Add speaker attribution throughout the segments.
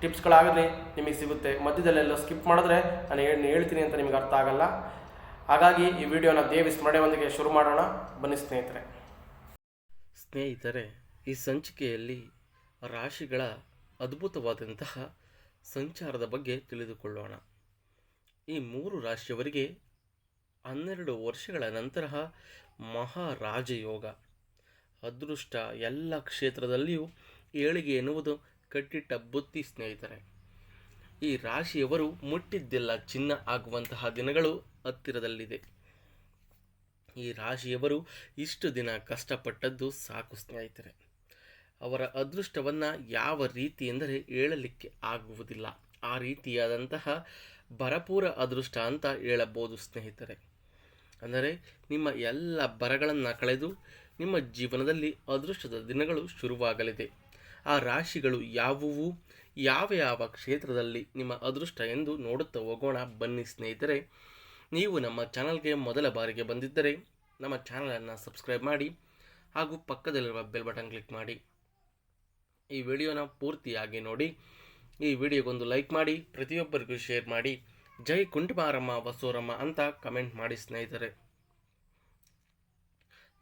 Speaker 1: ಟಿಪ್ಸ್ಗಳಾಗಲಿ ನಿಮಗೆ ಸಿಗುತ್ತೆ. ಮಧ್ಯದಲ್ಲೆಲ್ಲ ಸ್ಕಿಪ್ ಮಾಡಿದ್ರೆ ನಾನು ಹೇಳಿ, ಹೇಳ್ತೀನಿ ಅಂತ ನಿಮಗೆ ಅರ್ಥ ಆಗಲ್ಲ. ಹಾಗಾಗಿ ಈ ವಿಡಿಯೋನ ದೇವಿ ಸ್ಮರಣೆಯೊಂದಿಗೆ ಶುರು ಮಾಡೋಣ. ಬನ್ನಿ ಸ್ನೇಹಿತರೆ. ಸ್ನೇಹಿತರೆ, ಈ ಸಂಚಿಕೆಯಲ್ಲಿ ರಾಶಿಗಳ ಅದ್ಭುತವಾದಂತಹ ಸಂಚಾರದ ಬಗ್ಗೆ ತಿಳಿದುಕೊಳ್ಳೋಣ. ಈ ಮೂರು ರಾಶಿಯವರಿಗೆ ಹನ್ನೆರಡು ವರ್ಷಗಳ ನಂತರ ಮಹಾರಾಜಯೋಗ. ಅದೃಷ್ಟ ಎಲ್ಲ ಕ್ಷೇತ್ರದಲ್ಲಿಯೂ ಏಳಿಗೆ ಎನ್ನುವುದು ಕಟ್ಟಿಟ್ಟ ಬುತ್ತಿ ಸ್ನೇಹಿತರೆ, ಈ ರಾಶಿಯವರು ಮುಟ್ಟಿದ್ದೆಲ್ಲ ಚಿನ್ನ ಆಗುವಂತಹ ದಿನಗಳು ಹತ್ತಿರದಲ್ಲಿದೆ. ಈ ರಾಶಿಯವರು ಇಷ್ಟು ದಿನ ಕಷ್ಟಪಟ್ಟದ್ದು ಸಾಕು ಸ್ನೇಹಿತರೆ. ಅವರ ಅದೃಷ್ಟವನ್ನು ಯಾವ ರೀತಿ ಎಂದರೆ ಹೇಳಲಿಕ್ಕೆ ಆಗುವುದಿಲ್ಲ. ಆ ರೀತಿಯಾದಂತಹ ಭರಪೂರ ಅದೃಷ್ಟ ಅಂತ ಹೇಳಬಹುದು ಸ್ನೇಹಿತರೆ. ಅಂದರೆ ನಿಮ್ಮ ಎಲ್ಲ ಬರಗಳನ್ನು ಕಳೆದು ನಿಮ್ಮ ಜೀವನದಲ್ಲಿ ಅದೃಷ್ಟದ ದಿನಗಳು ಶುರುವಾಗಲಿದೆ. ಆ ರಾಶಿಗಳು ಯಾವುವು? ಯಾವ ಯಾವ ಕ್ಷೇತ್ರದಲ್ಲಿ ನಿಮ್ಮ ಅದೃಷ್ಟ ಎಂದು ನೋಡುತ್ತಾ ಹೋಗೋಣ. ಬನ್ನಿ ಸ್ನೇಹಿತರೆ, ನೀವು ನಮ್ಮ ಚಾನಲ್ಗೆ ಮೊದಲ ಬಾರಿಗೆ ಬಂದಿದ್ದರೆ ನಮ್ಮ ಚಾನಲನ್ನು ಸಬ್ಸ್ಕ್ರೈಬ್ ಮಾಡಿ ಹಾಗೂ ಪಕ್ಕದಲ್ಲಿರುವ ಬೆಲ್ ಬಟನ್ ಕ್ಲಿಕ್ ಮಾಡಿ. ಈ ವಿಡಿಯೋನ ಪೂರ್ತಿಯಾಗಿ ನೋಡಿ, ಈ ವಿಡಿಯೋಗೊಂದು ಲೈಕ್ ಮಾಡಿ, ಪ್ರತಿಯೊಬ್ಬರಿಗೂ ಶೇರ್ ಮಾಡಿ. ಜೈ ಕುಂಟುಮಾರಮ್ಮ ವಸೂರಮ್ಮ ಅಂತ ಕಮೆಂಟ್ ಮಾಡಿ ಸ್ನೇಹಿತರೆ.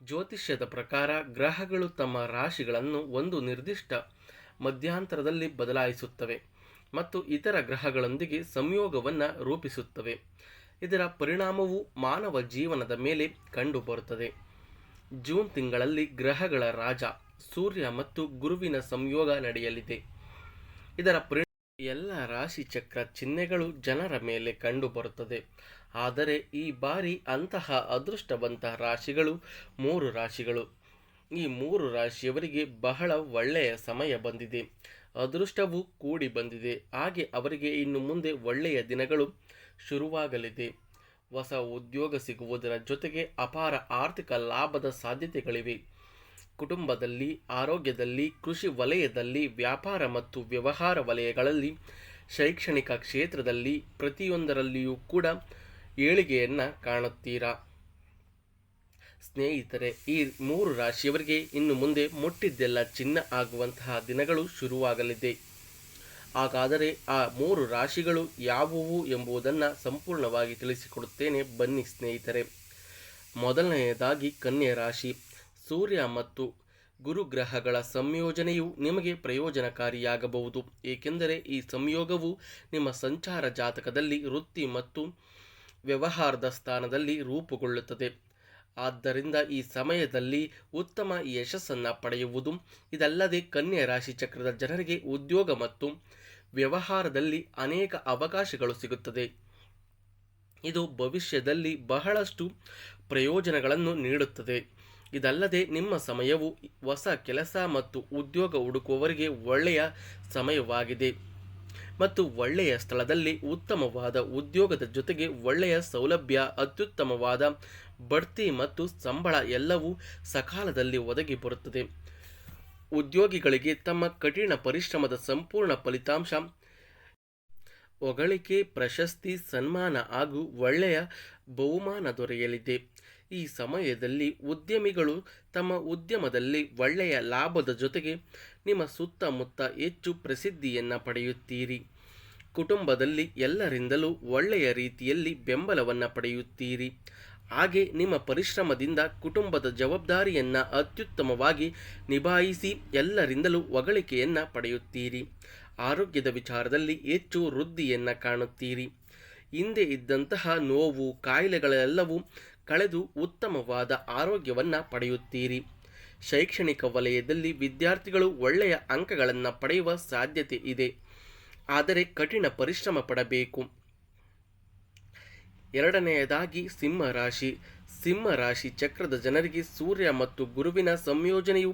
Speaker 1: ಜ್ಯೋತಿಷ್ಯದ ಪ್ರಕಾರ ಗ್ರಹಗಳು ತಮ್ಮ ರಾಶಿಗಳನ್ನು ಒಂದು ನಿರ್ದಿಷ್ಟ ಮಧ್ಯಾಂತರದಲ್ಲಿ ಬದಲಾಯಿಸುತ್ತವೆ ಮತ್ತು ಇತರ ಗ್ರಹಗಳೊಂದಿಗೆ ಸಂಯೋಗವನ್ನು ರೂಪಿಸುತ್ತವೆ. ಇದರ ಪರಿಣಾಮವು ಮಾನವ ಜೀವನದ ಮೇಲೆ ಕಂಡುಬರುತ್ತದೆ. ಜೂನ್ ತಿಂಗಳಲ್ಲಿ ಗ್ರಹಗಳ ರಾಜ ಸೂರ್ಯ ಮತ್ತು ಗುರುವಿನ ಸಂಯೋಗ ನಡೆಯಲಿದೆ. ಇದರ ಪರಿಣಾಮ ಎಲ್ಲ ರಾಶಿ ಚಕ್ರ ಚಿಹ್ನೆಗಳು ಜನರ ಮೇಲೆ ಕಂಡುಬರುತ್ತದೆ ಆದರೆ ಈ ಬಾರಿ ಅಂತಹ ಅದೃಷ್ಟವಂತ ರಾಶಿಗಳು ಮೂರು ರಾಶಿಗಳು. ಈ ಮೂರು ರಾಶಿಯವರಿಗೆ ಬಹಳ ಒಳ್ಳೆಯ ಸಮಯ ಬಂದಿದೆ. ಅದೃಷ್ಟವು ಕೂಡಿ ಬಂದಿದೆ. ಹಾಗೆ ಅವರಿಗೆ ಇನ್ನು ಮುಂದೆ ಒಳ್ಳೆಯ ದಿನಗಳು ಶುರುವಾಗಲಿದೆ. ಹೊಸ ಉದ್ಯೋಗ ಸಿಗುವುದರ ಜೊತೆಗೆ ಅಪಾರ ಆರ್ಥಿಕ ಲಾಭದ ಸಾಧ್ಯತೆಗಳಿವೆ. ಕುಟುಂಬದಲ್ಲಿ, ಆರೋಗ್ಯದಲ್ಲಿ, ಕೃಷಿ ವಲಯದಲ್ಲಿ, ವ್ಯಾಪಾರ ಮತ್ತು ವ್ಯವಹಾರ ವಲಯಗಳಲ್ಲಿ, ಶೈಕ್ಷಣಿಕ ಕ್ಷೇತ್ರದಲ್ಲಿ ಪ್ರತಿಯೊಂದರಲ್ಲಿಯೂ ಕೂಡ ಏಳಿಗೆಯನ್ನು ಕಾಣುತ್ತೀರಾ? ಸ್ನೇಹಿತರೆ, ಈ ಮೂರು ರಾಶಿಯವರಿಗೆ ಇನ್ನು ಮುಂದೆ ಮುಟ್ಟಿದ್ದೆಲ್ಲ ಚಿನ್ನ ಆಗುವಂತಹ ದಿನಗಳು ಶುರುವಾಗಲಿದೆ. ಹಾಗಾದರೆ ಆ ಮೂರು ರಾಶಿಗಳು ಯಾವುವು ಎಂಬುದನ್ನು ಸಂಪೂರ್ಣವಾಗಿ ತಿಳಿಸಿಕೊಡುತ್ತೇನೆ ಬನ್ನಿ ಸ್ನೇಹಿತರೆ. ಮೊದಲನೆಯದಾಗಿ ಕನ್ಯೆ ರಾಶಿ. ಸೂರ್ಯ ಮತ್ತು ಗುರುಗ್ರಹಗಳ ಸಂಯೋಜನೆಯು ನಿಮಗೆ ಪ್ರಯೋಜನಕಾರಿಯಾಗಬಹುದು, ಏಕೆಂದರೆ ಈ ಸಂಯೋಗವು ನಿಮ್ಮ ಸಂಚಾರ ಜಾತಕದಲ್ಲಿ ವೃತ್ತಿ ಮತ್ತು ವ್ಯವಹಾರದ ಸ್ಥಾನದಲ್ಲಿ ರೂಪುಗೊಳ್ಳುತ್ತದೆ. ಆದ್ದರಿಂದ ಈ ಸಮಯದಲ್ಲಿ ಉತ್ತಮ ಯಶಸ್ಸನ್ನು ಪಡೆಯುವುದು, ಇದಲ್ಲದೆ ಕನ್ಯಾ ರಾಶಿ ಚಕ್ರದ ಜನರಿಗೆ ಉದ್ಯೋಗ ಮತ್ತು ವ್ಯವಹಾರದಲ್ಲಿ ಅನೇಕ ಅವಕಾಶಗಳು ಸಿಗುತ್ತದೆ. ಇದು ಭವಿಷ್ಯದಲ್ಲಿ ಬಹಳಷ್ಟು ಪ್ರಯೋಜನಗಳನ್ನು ನೀಡುತ್ತದೆ. ಇದಲ್ಲದೆ ನಿಮ್ಮ ಸಮಯವು ಹೊಸ ಕೆಲಸ ಮತ್ತು ಉದ್ಯೋಗ ಹುಡುಕುವವರಿಗೆ ಒಳ್ಳೆಯ ಸಮಯವಾಗಿದೆ. ಮತ್ತು ಒಳ್ಳೆಯ ಸ್ಥಳದಲ್ಲಿ ಉತ್ತಮವಾದ ಉದ್ಯೋಗದ ಜೊತೆಗೆ ಒಳ್ಳೆಯ ಸೌಲಭ್ಯ, ಅತ್ಯುತ್ತಮವಾದ ಬಡ್ತಿ ಮತ್ತು ಸಂಬಳ ಎಲ್ಲವೂ ಸಕಾಲದಲ್ಲಿ ಒದಗಿ ಬರುತ್ತದೆ. ಉದ್ಯೋಗಿಗಳಿಗೆ ತಮ್ಮ ಕಠಿಣ ಪರಿಶ್ರಮದ ಸಂಪೂರ್ಣ ಫಲಿತಾಂಶ, ಹೊಗಳಿಕೆ, ಪ್ರಶಸ್ತಿ, ಸನ್ಮಾನ ಹಾಗೂ ಒಳ್ಳೆಯ ಬಹುಮಾನ ದೊರೆಯಲಿದೆ. ಈ ಸಮಯದಲ್ಲಿ ಉದ್ಯಮಿಗಳು ತಮ್ಮ ಉದ್ಯಮದಲ್ಲಿ ಒಳ್ಳೆಯ ಲಾಭದ ಜೊತೆಗೆ ನಿಮ್ಮ ಸುತ್ತಮುತ್ತ ಹೆಚ್ಚು ಪ್ರಸಿದ್ಧಿಯನ್ನು ಪಡೆಯುತ್ತೀರಿ. ಕುಟುಂಬದಲ್ಲಿ ಎಲ್ಲರಿಂದಲೂ ಒಳ್ಳೆಯ ರೀತಿಯಲ್ಲಿ ಬೆಂಬಲವನ್ನು ಪಡೆಯುತ್ತೀರಿ. ಹಾಗೆ ನಿಮ್ಮ ಪರಿಶ್ರಮದಿಂದ ಕುಟುಂಬದ ಜವಾಬ್ದಾರಿಯನ್ನು ಅತ್ಯುತ್ತಮವಾಗಿ ನಿಭಾಯಿಸಿ ಎಲ್ಲರಿಂದಲೂ ಹೊಗಳಿಕೆಯನ್ನು ಪಡೆಯುತ್ತೀರಿ. ಆರೋಗ್ಯದ ವಿಚಾರದಲ್ಲಿ ಹೆಚ್ಚು ವೃದ್ಧಿಯನ್ನು ಕಾಣುತ್ತೀರಿ. ಹಿಂದೆ ಇದ್ದಂತಹ ನೋವು ಕಾಯಿಲೆಗಳೆಲ್ಲವೂ ಕಳೆದು ಉತ್ತಮವಾದ ಆರೋಗ್ಯವನ್ನು ಪಡೆಯುತ್ತೀರಿ. ಶೈಕ್ಷಣಿಕ ವಲಯದಲ್ಲಿ ವಿದ್ಯಾರ್ಥಿಗಳು ಒಳ್ಳೆಯ ಅಂಕಗಳನ್ನು ಪಡೆಯುವ ಸಾಧ್ಯತೆ ಇದೆ. ಆದರೆ ಕಠಿಣ ಪರಿಶ್ರಮ ಪಡಬೇಕು. ಎರಡನೆಯದಾಗಿ ಸಿಂಹರಾಶಿ. ಸಿಂಹರಾಶಿ ಸಿಂಹ ರಾಶಿ ಚಕ್ರದ ಜನರಿಗೆ ಸೂರ್ಯ ಮತ್ತು ಗುರುವಿನ ಸಂಯೋಜನೆಯು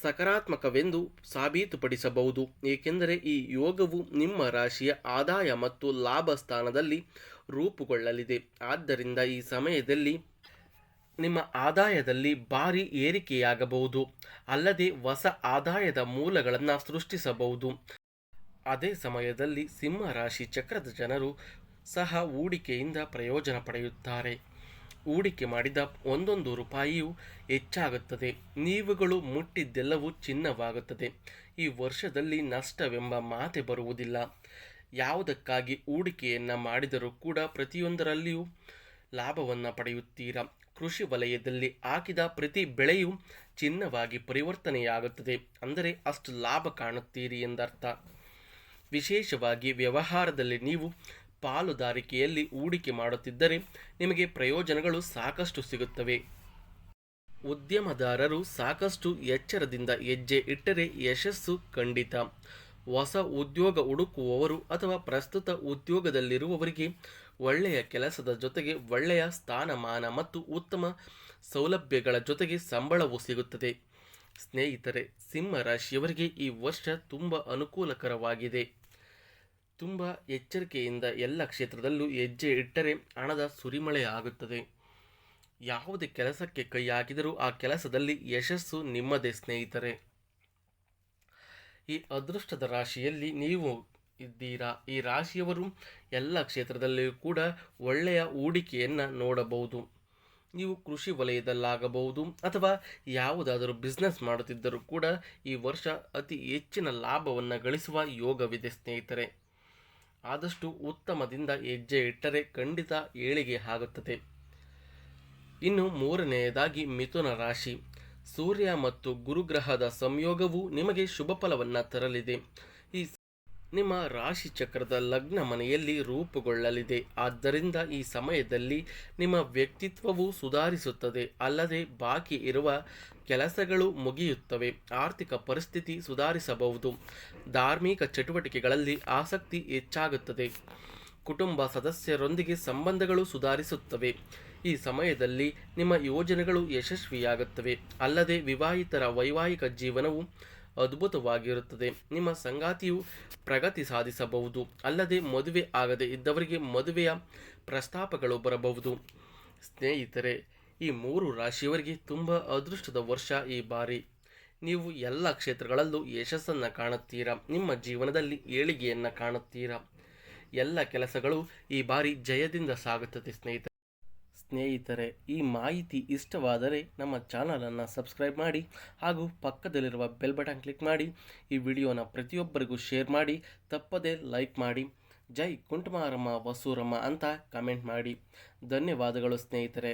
Speaker 1: ಸಕಾರಾತ್ಮಕವೆಂದು ಸಾಬೀತುಪಡಿಸಬಹುದು. ಏಕೆಂದರೆ ಈ ಯೋಗವು ನಿಮ್ಮ ರಾಶಿಯ ಆದಾಯ ಮತ್ತು ಲಾಭ ಸ್ಥಾನದಲ್ಲಿ ರೂಪುಗೊಳ್ಳಲಿದೆ. ಆದ್ದರಿಂದ ಈ ಸಮಯದಲ್ಲಿ ನಿಮ್ಮ ಆದಾಯದಲ್ಲಿ ಭಾರಿ ಏರಿಕೆಯಾಗಬಹುದು. ಅಲ್ಲದೆ ಹೊಸ ಆದಾಯದ ಮೂಲಗಳನ್ನು ಸೃಷ್ಟಿಸಬಹುದು. ಅದೇ ಸಮಯದಲ್ಲಿ ಸಿಂಹ ರಾಶಿ ಚಕ್ರದ ಜನರು ಸಹ ಹೂಡಿಕೆಯಿಂದ ಪ್ರಯೋಜನ ಪಡೆಯುತ್ತಾರೆ. ಹೂಡಿಕೆ ಮಾಡಿದ ಒಂದೊಂದು ರೂಪಾಯಿಯು ಹೆಚ್ಚಾಗುತ್ತದೆ. ನೀವುಗಳು ಮುಟ್ಟಿದ್ದೆಲ್ಲವೂ ಚಿನ್ನವಾಗುತ್ತದೆ. ಈ ವರ್ಷದಲ್ಲಿ ನಷ್ಟವೆಂಬ ಮಾತೆ ಬರುವುದಿಲ್ಲ. ಯಾವುದಕ್ಕಾಗಿ ಹೂಡಿಕೆಯನ್ನು ಮಾಡಿದರೂ ಕೂಡ ಪ್ರತಿಯೊಂದರಲ್ಲಿಯೂ ಲಾಭವನ್ನು ಪಡೆಯುತ್ತೀರಾ? ಕೃಷಿ ವಲಯದಲ್ಲಿ ಹಾಕಿದ ಪ್ರತಿ ಬೆಳೆಯು ಚಿನ್ನವಾಗಿ ಪರಿವರ್ತನೆಯಾಗುತ್ತದೆ. ಅಂದರೆ ಅಷ್ಟು ಲಾಭ ಕಾಣುತ್ತೀರಿ ಎಂದರ್ಥ. ವಿಶೇಷವಾಗಿ ವ್ಯವಹಾರದಲ್ಲಿ ನೀವು ಪಾಲುದಾರಿಕೆಯಲ್ಲಿ ಹೂಡಿಕೆ ಮಾಡುತ್ತಿದ್ದರೆ ನಿಮಗೆ ಪ್ರಯೋಜನಗಳು ಸಾಕಷ್ಟು ಸಿಗುತ್ತವೆ. ಉದ್ಯಮದಾರರು ಸಾಕಷ್ಟು ಎಚ್ಚರದಿಂದ ಹೆಜ್ಜೆ ಇಟ್ಟರೆ ಯಶಸ್ಸು ಖಂಡಿತ. ಹೊಸ ಉದ್ಯೋಗ ಹುಡುಕುವವರು ಅಥವಾ ಪ್ರಸ್ತುತ ಉದ್ಯೋಗದಲ್ಲಿರುವವರಿಗೆ ಒಳ್ಳೆಯ ಕೆಲಸದ ಜೊತೆಗೆ ಒಳ್ಳೆಯ ಸ್ಥಾನಮಾನ ಮತ್ತು ಉತ್ತಮ ಸೌಲಭ್ಯಗಳ ಜೊತೆಗೆ ಸಂಬಳವೂ ಸಿಗುತ್ತದೆ. ಸ್ನೇಹಿತರೆ, ಸಿಂಹ ರಾಶಿಯವರಿಗೆ ಈ ವರ್ಷ ತುಂಬ ಅನುಕೂಲಕರವಾಗಿದೆ. ತುಂಬ ಎಚ್ಚರಿಕೆಯಿಂದ ಎಲ್ಲ ಕ್ಷೇತ್ರದಲ್ಲೂ ಹೆಜ್ಜೆ ಇಟ್ಟರೆ ಹಣದ ಸುರಿಮಳೆ ಆಗುತ್ತದೆ. ಯಾವುದೇ ಕೆಲಸಕ್ಕೆ ಕೈ ಹಾಕಿದರೂ ಆ ಕೆಲಸದಲ್ಲಿ ಯಶಸ್ಸು ನಿಮ್ಮದೇ ಸ್ನೇಹಿತರೆ. ಈ ಅದೃಷ್ಟದ ರಾಶಿಯಲ್ಲಿ ನೀವು ಇದ್ದೀರಾ? ಈ ರಾಶಿಯವರು ಎಲ್ಲ ಕ್ಷೇತ್ರದಲ್ಲಿಯೂ ಕೂಡ ಒಳ್ಳೆಯ ಹೂಡಿಕೆಯನ್ನು ನೋಡಬಹುದು. ನೀವು ಕೃಷಿ ವಲಯದಲ್ಲಾಗಬಹುದು ಅಥವಾ ಯಾವುದಾದರೂ ಬಿಸ್ನೆಸ್ ಮಾಡುತ್ತಿದ್ದರೂ ಕೂಡ ಈ ವರ್ಷ ಅತಿ ಹೆಚ್ಚಿನ ಲಾಭವನ್ನು ಗಳಿಸುವ ಯೋಗವಿದೆ ಸ್ನೇಹಿತರೆ. ಆದಷ್ಟು ಉತ್ತಮದಿಂದ ಹೆಜ್ಜೆ ಇಟ್ಟರೆ ಖಂಡಿತ ಏಳಿಗೆ ಆಗುತ್ತದೆ. ಇನ್ನು ಮೂರನೆಯದಾಗಿ ಮಿಥುನ ರಾಶಿ. ಸೂರ್ಯ ಮತ್ತು ಗುರುಗ್ರಹದ ಸಂಯೋಗವು ನಿಮಗೆ ಶುಭ ಫಲವನ್ನು ತರಲಿದೆ. ನಿಮ್ಮ ರಾಶಿ ಚಕ್ರದ ಲಗ್ನ ಮನೆಯಲ್ಲಿ ರೂಪುಗೊಳ್ಳಲಿದೆ. ಆದ್ದರಿಂದ ಈ ಸಮಯದಲ್ಲಿ ನಿಮ್ಮ ವ್ಯಕ್ತಿತ್ವವು ಸುಧಾರಿಸುತ್ತದೆ. ಅಲ್ಲದೆ ಬಾಕಿ ಇರುವ ಕೆಲಸಗಳು ಮುಗಿಯುತ್ತವೆ. ಆರ್ಥಿಕ ಪರಿಸ್ಥಿತಿ ಸುಧಾರಿಸಬಹುದು. ಧಾರ್ಮಿಕ ಚಟುವಟಿಕೆಗಳಲ್ಲಿ ಆಸಕ್ತಿ ಹೆಚ್ಚಾಗುತ್ತದೆ. ಕುಟುಂಬ ಸದಸ್ಯರೊಂದಿಗೆ ಸಂಬಂಧಗಳು ಸುಧಾರಿಸುತ್ತವೆ. ಈ ಸಮಯದಲ್ಲಿ ನಿಮ್ಮ ಯೋಜನೆಗಳು ಯಶಸ್ವಿಯಾಗುತ್ತವೆ. ಅಲ್ಲದೆ ವಿವಾಹಿತರ ವೈವಾಹಿಕ ಜೀವನವು ಅದ್ಭುತವಾಗಿರುತ್ತದೆ. ನಿಮ್ಮ ಸಂಗಾತಿಯು ಪ್ರಗತಿ ಸಾಧಿಸಬಹುದು. ಅಲ್ಲದೆ ಮದುವೆ ಆಗದೆ ಇದ್ದವರಿಗೆ ಮದುವೆಯ ಪ್ರಸ್ತಾಪಗಳು ಬರಬಹುದು. ಸ್ನೇಹಿತರೆ, ಈ ಮೂರು ರಾಶಿಯವರಿಗೆ ತುಂಬ ಅದೃಷ್ಟದ ವರ್ಷ ಈ ಬಾರಿ. ನೀವು ಎಲ್ಲ ಕ್ಷೇತ್ರಗಳಲ್ಲೂ ಯಶಸ್ಸನ್ನು ಕಾಣುತ್ತೀರಾ? ನಿಮ್ಮ ಜೀವನದಲ್ಲಿ ಏಳಿಗೆಯನ್ನು ಕಾಣುತ್ತೀರಾ? ಎಲ್ಲ ಕೆಲಸಗಳು ಈ ಬಾರಿ ಜಯದಿಂದ ಸಾಗುತ್ತದೆ ಸ್ನೇಹಿತರೆ. ಸ್ನೇಹಿತರೆ, ಈ ಮಾಹಿತಿ ಇಷ್ಟವಾದರೆ ನಮ್ಮ ಚಾನಲನ್ನು ಸಬ್ಸ್ಕ್ರೈಬ್ ಮಾಡಿ ಹಾಗೂ ಪಕ್ಕದಲ್ಲಿರುವ ಬೆಲ್ ಬಟನ್ ಕ್ಲಿಕ್ ಮಾಡಿ. ಈ ವಿಡಿಯೋನ ಪ್ರತಿಯೊಬ್ಬರಿಗೂ ಶೇರ್ ಮಾಡಿ, ತಪ್ಪದೇ ಲೈಕ್ ಮಾಡಿ. ಜೈ ಕುಂಟುಮಾರಮ್ಮ, ವಸೂರಮ್ಮ ಅಂತ ಕಮೆಂಟ್ ಮಾಡಿ. ಧನ್ಯವಾದಗಳು ಸ್ನೇಹಿತರೆ.